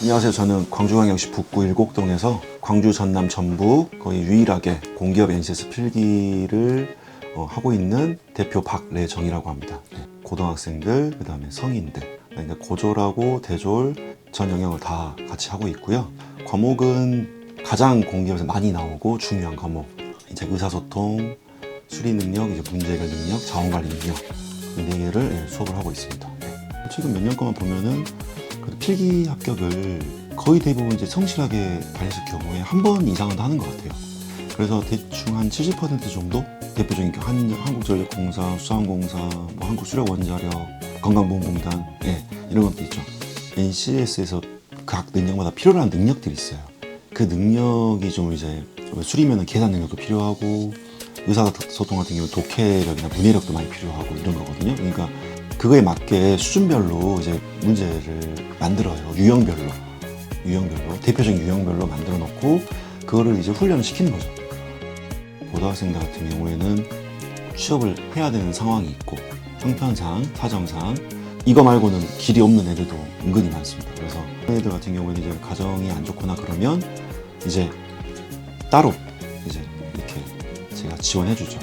안녕하세요. 저는 광주광역시 북구 일곡동에서 광주 전남 전북 거의 유일하게 공기업 NCS 필기를 어, 하고 있는 대표 박래정이라고 합니다. 네, 고등학생들, 그 다음에 성인들, 그다음에 고졸하고 대졸 전 영역을 다 같이 하고 있고요. 과목은 가장 공기업에서 많이 나오고 중요한 과목, 이제 의사소통, 수리 능력, 이제 문제 해결 능력, 자원관리 능력 이 네 개를 예, 수업을 하고 있습니다. 네. 최근 몇 년 동안 보면은 그 필기 합격을 거의 대부분 이제 성실하게 다녔을 경우에 한 번 이상은 다 하는 것 같아요. 그래서 대충 한 70% 정도 대표적인 게 한, 한국전력공사, 수산공사, 뭐 한국수력원자력, 건강보험공단 예, 이런 것도 있죠. NCS에서 각 능력마다 필요로 하는 능력들이 있어요. 그 능력이 좀 이제 수리면은 계산 능력도 필요하고 의사소통 같은 경우 독해력이나 문해력도 많이 필요하고 이런 거거든요. 그러니까 그거에 맞게 수준별로 이제 문제를 만들어요. 유형별로. 유형별로. 대표적인 유형별로 만들어 놓고 그거를 이제 훈련을 시키는 거죠. 고등학생들 같은 경우에는 취업을 해야 되는 상황이 있고 형편상, 사정상 이거 말고는 길이 없는 애들도 은근히 많습니다. 그래서 애들 같은 경우에는 이제 가정이 안 좋거나 그러면 이제 따로 이제 이렇게 제가 지원해 주죠.